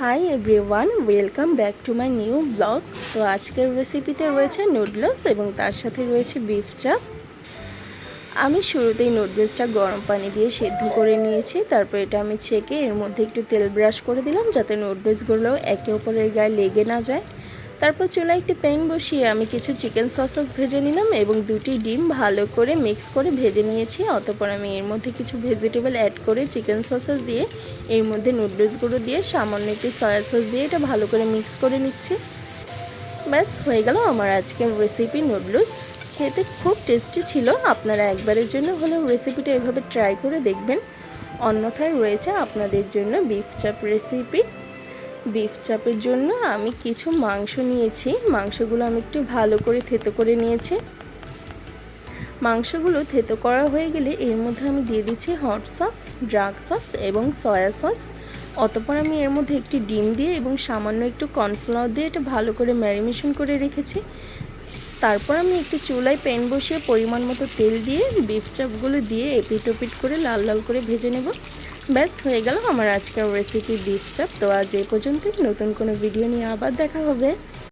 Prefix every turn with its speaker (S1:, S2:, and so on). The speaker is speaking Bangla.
S1: Hi everyone welcome back to my new blog তো আজকের রেসিপিতে রয়েছে নুডলস এবং তার সাথে রয়েছে বিফ চাপ আমি শুরুতেই নুডলসটা গরম পানি দিয়ে সেদ্ধ করে নিয়েছি, তারপর এটা আমি ছেঁকে এর মধ্যে একটু তেল ব্রাশ করে দিলাম যাতে নুডলসগুলো একে অপরের গায়ে লেগে না যায়। তারপর চুলায় একটি প্যান বসিয়ে আমি কিছু চিকেন সসেস ভেজে নিলাম এবং দুটি ডিম ভালো করে মিক্স করে ভেজে নিয়েছি। অতপর আমি এর মধ্যে কিছু ভেজিটেবল অ্যাড করে চিকেন সসেস দিয়ে এর মধ্যে নুডলসগুলো দিয়ে সামান্য একটু সয়া সস দিয়ে এটা ভালো করে মিক্স করে নিচ্ছি। ব্যাস, হয়ে গেল আমার আজকের রেসিপি নুডলস। খেতে খুব টেস্টি ছিল। আপনারা একবারের জন্য হলেও রেসিপিটা এভাবে ট্রাই করে দেখবেন। অন্যথায় রয়েছে আপনাদের জন্য বিফ চাপ রেসিপি বিফ চাপের জন্য আমি কিছু মাংস নিয়েছি। মাংসগুলো আমি একটু ভালো করে থেতো করে নিয়েছি। মাংসগুলো থেতো করা হয়ে গেলে এর মধ্যে আমি দিয়ে দিচ্ছি হট সস ড্রাগ সস এবং সয়া সস অতপর আমি এর মধ্যে একটি ডিম দিয়ে এবং সামান্য একটু কর্নফ্লাওয়ার দিয়ে এটা ভালো করে ম্যারিনেশন করে রেখেছি। তারপর আমি একটি চুলায় প্যান বসিয়ে পরিমাণ মতো তেল দিয়ে বিফ চাপগুলো দিয়ে এপিট ওপিট করে লাল লাল করে ভেজে নেব। ব্যাস, হয়ে গেল আমার আজকের রেসিপি বিফ তো আজ এই পর্যন্তই। নতুন কোনো ভিডিও নিয়ে আবার দেখা হবে।